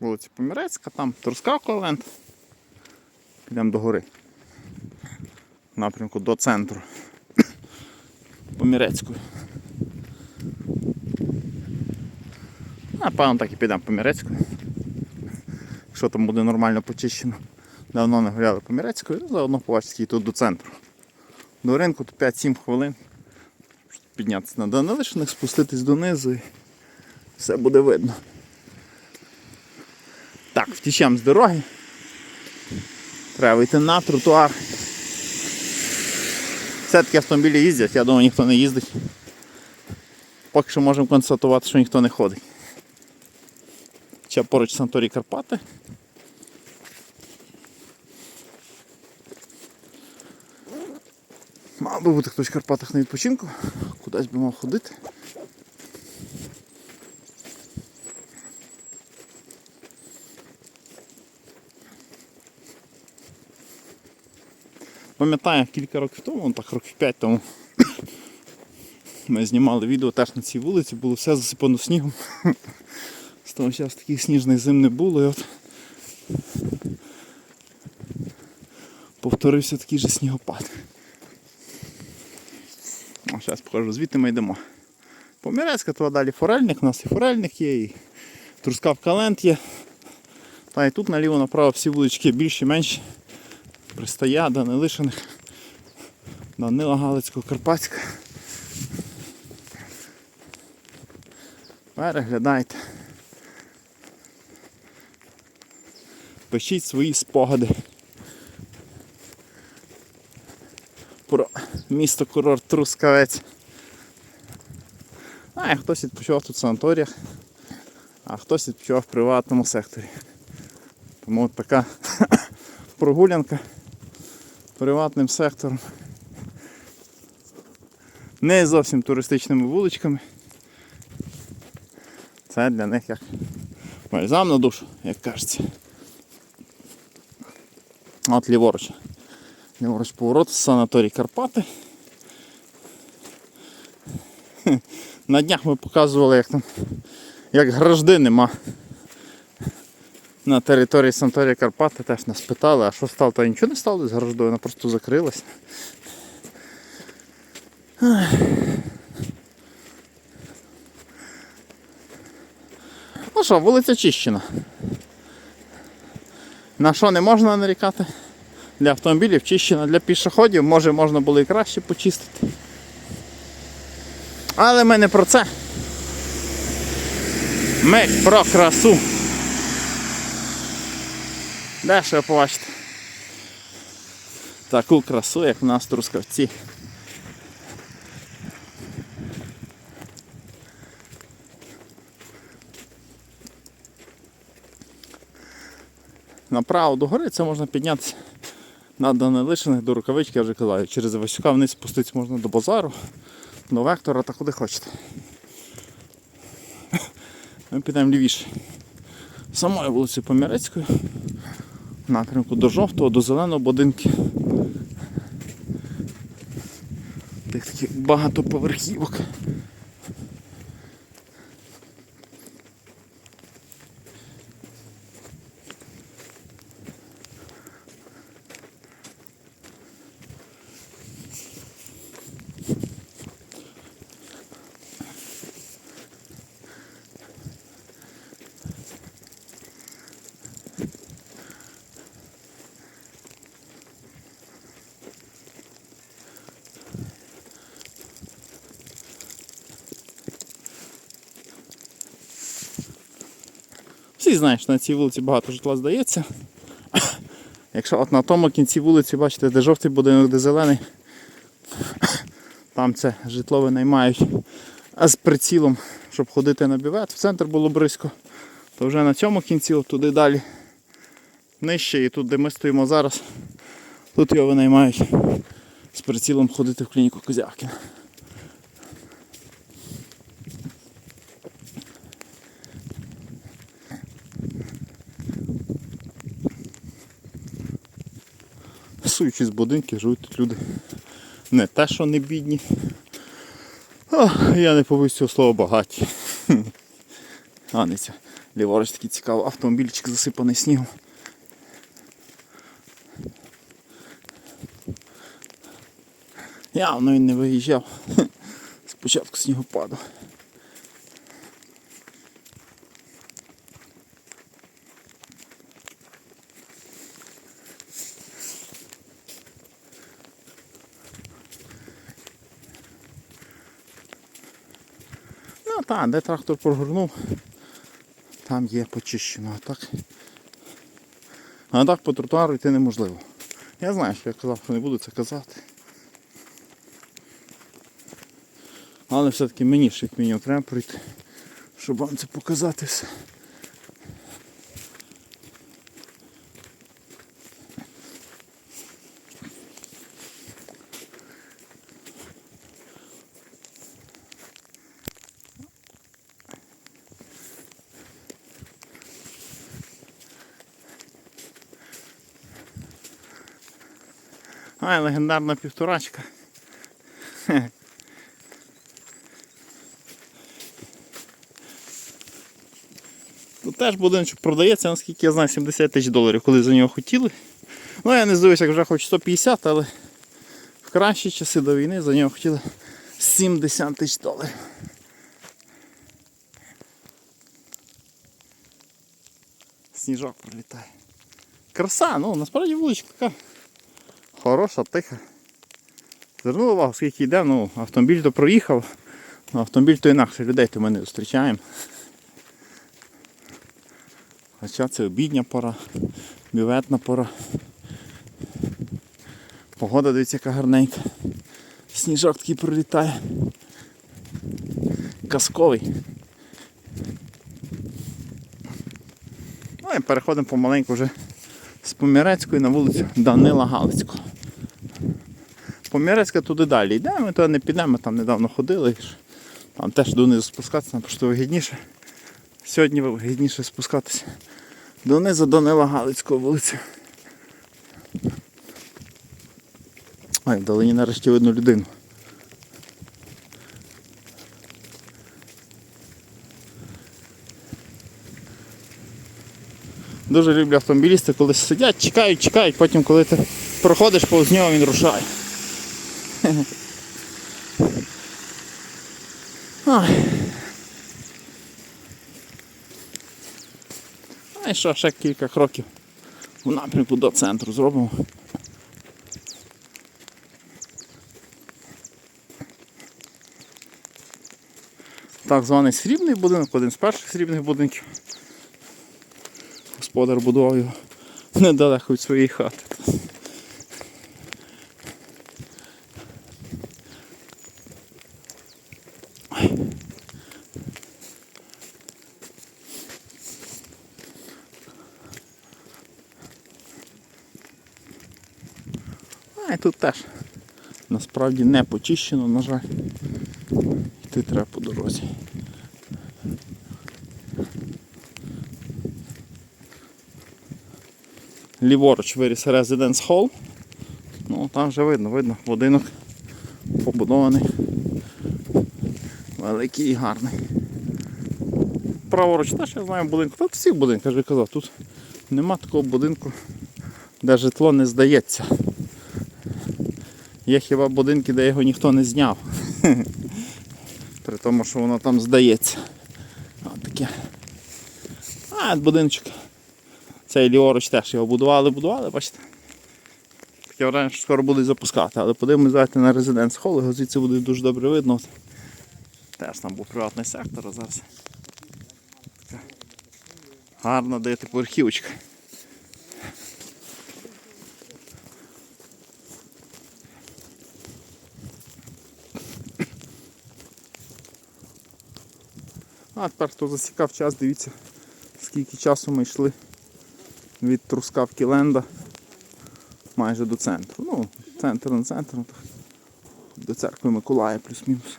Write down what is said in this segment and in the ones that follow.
вулиці Помірецька, там Трускавка Ленд. Підемо до гори. В напрямку до центру. Помірецької. Напевно, так і підемо Помірецькою. Якщо там буде нормально почищено. Давно не гуляли Помірецькою, ну, заодно побачити її тут до центру. До ринку тут 5-7 хвилин. Піднятися на Данилишиних, спуститись донизу і все буде видно. Так, втічемо з дороги. Треба вийти на тротуар. Все-таки автомобілі їздять, я думаю, ніхто не їздить. Поки що можемо констатувати, що ніхто не ходить. Ще поруч Санторі Карпати. Мав би бути хтось в Карпатах на відпочинку, кудись би мав ходити. Пам'ятаю, кілька років тому, ну так років 5 тому, ми знімали відео теж на цій вулиці, було все засипано снігом. З того часу таких сніжних зим не було. І от повторився такий же снігопад. А зараз покажу, звідти ми йдемо. Помірецька, то далі форельник, у нас і форельник є, і трускавка лент є. Та і тут наліво направо всі вулички більші, менші. Пристая, Данилишиних, Данила Галицького, Карпатська. Переглядайте. Пишіть свої спогади про місто курорт Трускавець. А хтось відпочивав тут в санаторіях, а хтось відпочивав в приватному секторі. Тому от така прогулянка приватним сектором. Не зовсім туристичними вуличками. Це для них як бальзам на душу, як кажеться. От ліворуч. Ліворуч поворот, санаторій Карпати. На днях ми показували, як там як гражди нема. На території санаторія Карпати теж нас питали, а що стало, та нічого не стало з граждою, вона просто закрилась. Ну що, вулиця Чищена. На що не можна нарікати? Для автомобілів чищена, для пішоходів, може можна було і краще почистити. Але ми не про це. Ми про красу. Де ще побачите? Таку красу, як в нас Трускавці. Направо до гори це можна піднятися на Данилишиних до рукавички, я вже казав. Через Васюка вниз спуститися можна до базару, до вектора та куди хочете. Ми підемо лівіше. Самою вулицею Помірецькою. Напрямку до жовтого, до зеленого будинки. Тих таких багатоповерхівок. Знають, що на цій вулиці багато житла здається. Якщо от на тому кінці вулиці, бачите, де жовтий будинок, де зелений, там це житло винаймають а з прицілом, щоб ходити на бювет. В центр було близько, то вже на цьому кінці, от туди далі нижче і тут, де ми стоїмо зараз, тут його винаймають з прицілом ходити в клініку Козявкіна. Суючи з будинків, живуть люди не те, що не бідні. А, я не побоюсь цього слова багаті. Аниця. Ліворуч такий цікавий автомобільчик засипаний снігом. Явно він не виїжджав. Спочатку снігопаду. Так, де трактор прогорнув, там є почищено, а так. А так по тротуару йти неможливо. Я знаю, що я казав, що не буду це казати. Але все-таки мені ще як мінімум треба прийти, щоб вам це показати все. Ай, легендарна півторачка. Тут теж будиночок продається, наскільки я знаю, 70 тисяч доларів, коли за нього хотіли. Ну я не здивуюся, як вже хоч 150, але в кращі часи до війни за нього хотіли 70 тисяч доларів. Сніжок пролітає. Краса, ну насправді вуличка така хороша, тиха. Звернули увагу, скільки йде, ну, автомобіль то проїхав, ну, автомобіль то інакше людей то ми не зустрічаємо. Хоча це обідня пора, бюветна пора. Погода дивіться, яка гарненька. Сніжок такий пролітає. Казковий. Ну і переходимо помаленьку вже з Помірецької на вулицю Данила Галицького. Помірецька туди далі йдемо, туди не підемо, ми там недавно ходили. Там теж донизу спускатися, нам просто вигідніше. Сьогодні вигідніше спускатися донизу Данила Галицького вулицю. Ой, вдалині нарешті видно людину. Дуже люблю автомобілісти, коли сидять, чекають, чекають, потім коли ти проходиш повз нього, він рушає. А що, ще кілька кроків в напрямку до центру зробимо. Так званий срібний будинок, один з перших срібних будинків. Господар будував його недалеко від своєї хати. І тут теж насправді не почищено, на жаль. Йти треба по дорозі. Ліворуч виріс Residence Hall. Ну, там вже видно, видно, будинок побудований. Великий і гарний. Праворуч теж я знаю будинок. Тут всіх будинків, я вже казав, тут нема такого будинку, де житло не здається. Є хіба будинки, де його ніхто не зняв. При тому, що воно там здається. От таке. А, будиночок. Цей ліворуч теж його будували, будували, бачите. Таке враження, що скоро будуть запускати, але подивимось давайте на резиденс хол, його звідси буде дуже добре видно. Теж там був приватний сектор, а зараз така гарна дев'ятиповерхівочка. А тепер хто засікав час, дивіться, скільки часу ми йшли від Трускавки Ленда майже до центру. Ну, центр на центр, до церкви Миколая плюс-мінус.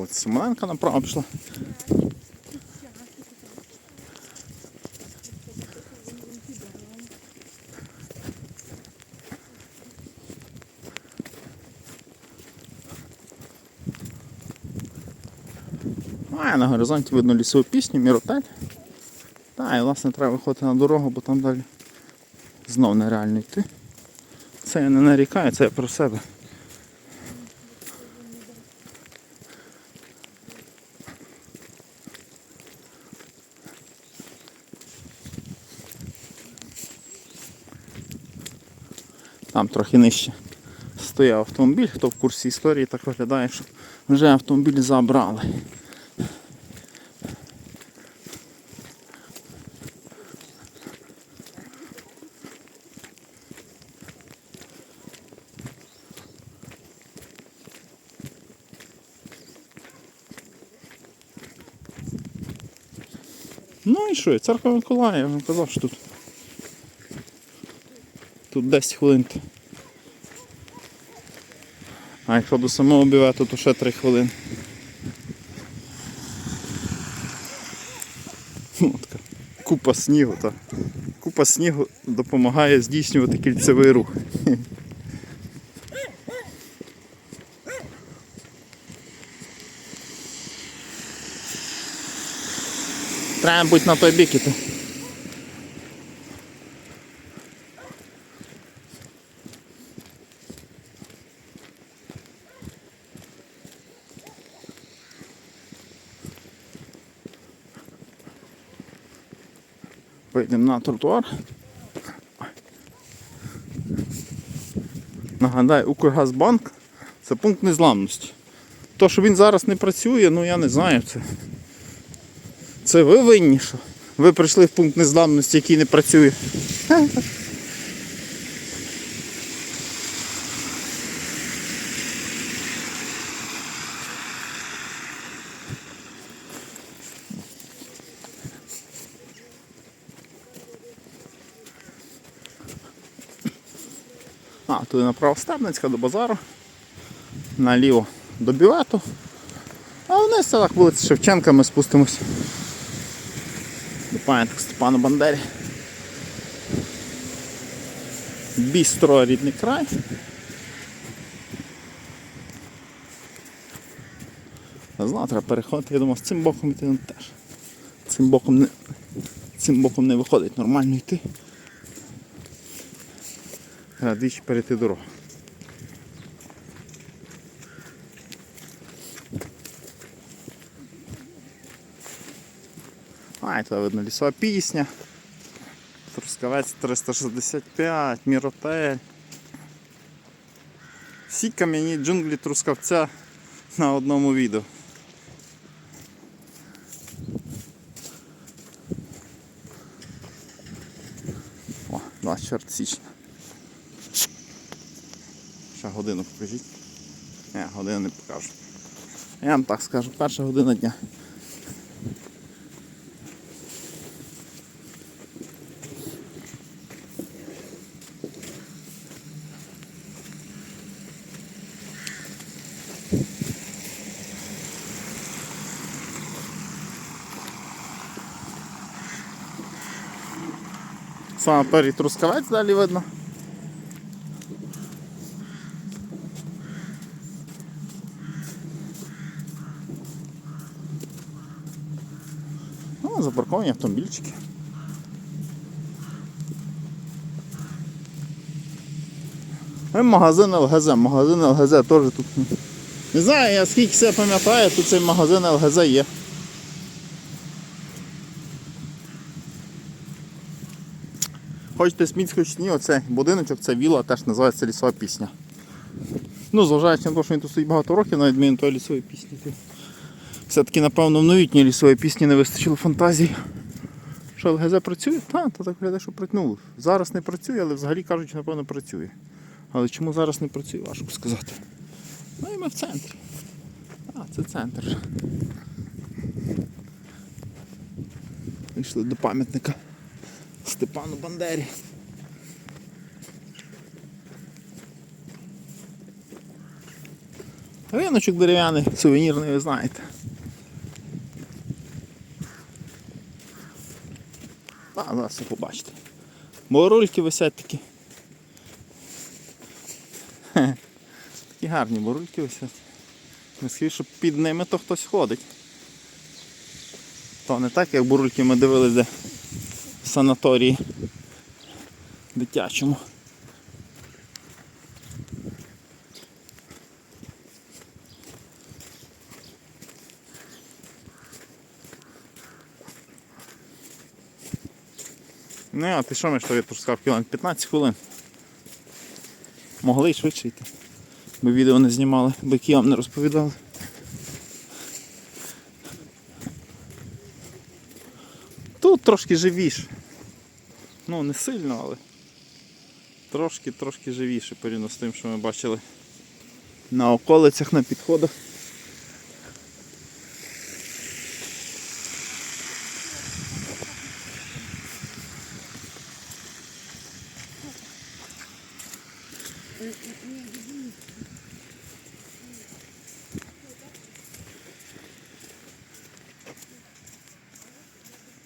От Семененка направо пішла. А, на горизонті видно лісову пісню, міротель. Та, і власне треба виходити на дорогу, бо там далі знов нереально йти. Це я не нарікаю, це я про себе. Трохи нижче стояв автомобіль, хто в курсі історії так виглядає, що вже автомобіль забрали. Ну і що, церква Миколая, я вам казав, що тут. Тут 10 хвилин. А якщо до самого бювету, то ще 3 хвилини. Ну, Купа снігу, та. Купа снігу допомагає здійснювати кільцевий рух. Треба бути на той бік іти. Вийдемо на тротуар. Нагадаю, Укргазбанк це пункт незламності. То, що він зараз не працює, ну я не знаю. Це, це ви винні, що ви прийшли в пункт незламності, який не працює. А, туди направо Стебницька до базару, наліво до бювету. А вниз так вулиця Шевченка ми спустимось. До пам'яток Степану Бандері. Бістро рідний край. А Знову треба переходити, я думав, з цим боком йти ну, теж. Цим боком не, цим боком не виходить нормально йти. Двічі перейти дорогу. А, і туди видно лісова пісня. Трускавець 365, Міротель. Всі кам'яні джунглі трускавця на одному відео. О, 24 січня. Годину покажіть. Ні, годину не покажу. Я вам так скажу, перша година дня. Саме перший трускавець далі видно. Запарковані автомобільчики. І магазин ЛГЗ, магазин ЛГЗ теж тут. Не знаю, я скільки себе пам'ятаю, тут цей магазин ЛГЗ є. Хочете сміть хоч ні, оцей будиночок, це віла, теж називається лісова пісня. Ну, зважаючи на те, що він тут стоїть багато років, навіть мені тої лісової пісні. Все-таки, напевно, в новітній лісовій пісні не вистачило фантазії. Що ЛГЗ працює? Так, то так виглядає, що працює. Зараз не працює, але взагалі кажучи, напевно, працює. Але чому зараз не працює, важко сказати. Ну і ми в центрі. А, це центр. Вийшли до пам'ятника Степану Бандері. Риночок дерев'яний, сувенірний, ви знаєте. А, ви побачите. Борульки висять такі. Такі гарні борульки висять. Скажу, що під ними то хтось ходить. То не так, як бурульки ми дивилися в санаторії дитячому. Ну, а ти що ми що відпускав кілометр? 15 хвилин. Могли й швидше йти. Ми відео не знімали, бики вам не розповідали. Тут трошки живіше. Ну, не сильно, але трошки-трошки живіше порівняно з тим, що ми бачили на околицях, на підходах.